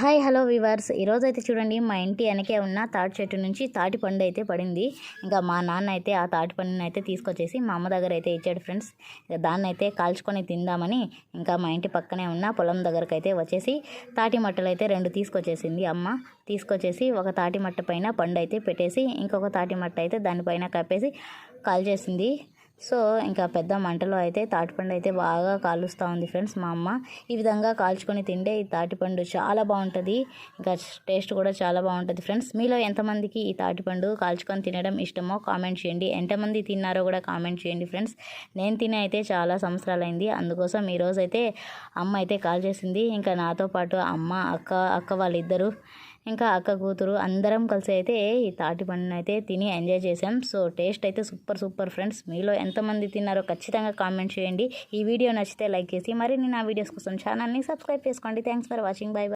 Hi hello viewers ఈరోజు అయితే చూడండి మా ఇంటి వెనకే ఉన్న తాటి చెట్టు నుంచి తాటి పండు అయితే పడింది. ఇంకా మా నాన్న అయితే ఆ తాటి పండుని అయితే తీసుకొచ్చేసి మా అమ్మ దగ్గర అయితే ఇచ్చాడు ఫ్రెండ్స్. ఇంకా దాన్ని అయితే కాల్చుకొని తిందామని ఇంకా మా ఇంటి పక్కనే ఉన్న పొలం దగ్గరకు అయితే వచ్చేసి తాటి మట్టలు అయితే రెండు తీసుకొచ్చేసింది అమ్మ. తీసుకొచ్చేసి ఒక తాటి మట్ట పైన పండు అయితే పెట్టేసి ఇంకొక తాటి మట్ట అయితే దానిపైన కప్పేసి కాల్చేసింది. సో ఇంకా పెద్ద మంటలో అయితే తాటిపండు అయితే బాగా కాలుస్తూ ఉంది ఫ్రెండ్స్ మా అమ్మ. ఈ విధంగా కాల్చుకొని తింటే ఈ తాటిపండు చాలా బాగుంటుంది. ఇంకా టేస్ట్ కూడా చాలా బాగుంటుంది ఫ్రెండ్స్. మీలో ఎంతమందికి ఈ తాటిపండు కాల్చుకొని తినడం ఇష్టమో కామెంట్ చేయండి. ఎంతమంది తిన్నారో కూడా కామెంట్ చేయండి ఫ్రెండ్స్. నేను తినే అయితే చాలా సంవత్సరాలైంది. అందుకోసం ఈరోజు అయితే అమ్మ అయితే కాల్ చేసింది. ఇంకా నాతో పాటు అమ్మ అక్క అక్క వాళ్ళిద్దరూ ఇంకా అక్క కూతురు అందరం కలిసి అయితే ఈ తాటి పండును అయితే తిని ఎంజాయ్ చేసాం సో టేస్ట్ అయితే సూపర్ సూపర్ ఫ్రెండ్స్. మీలో ఎంతమంది తిన్నారో ఖచ్చితంగా కామెంట్ చేయండి. ఈ వీడియో నచ్చితే లైక్ చేసి మరిన్ని నా వీడియోస్ కోసం ఛానల్ని సబ్స్క్రైబ్ చేసుకోండి. Thanks for watching. బై.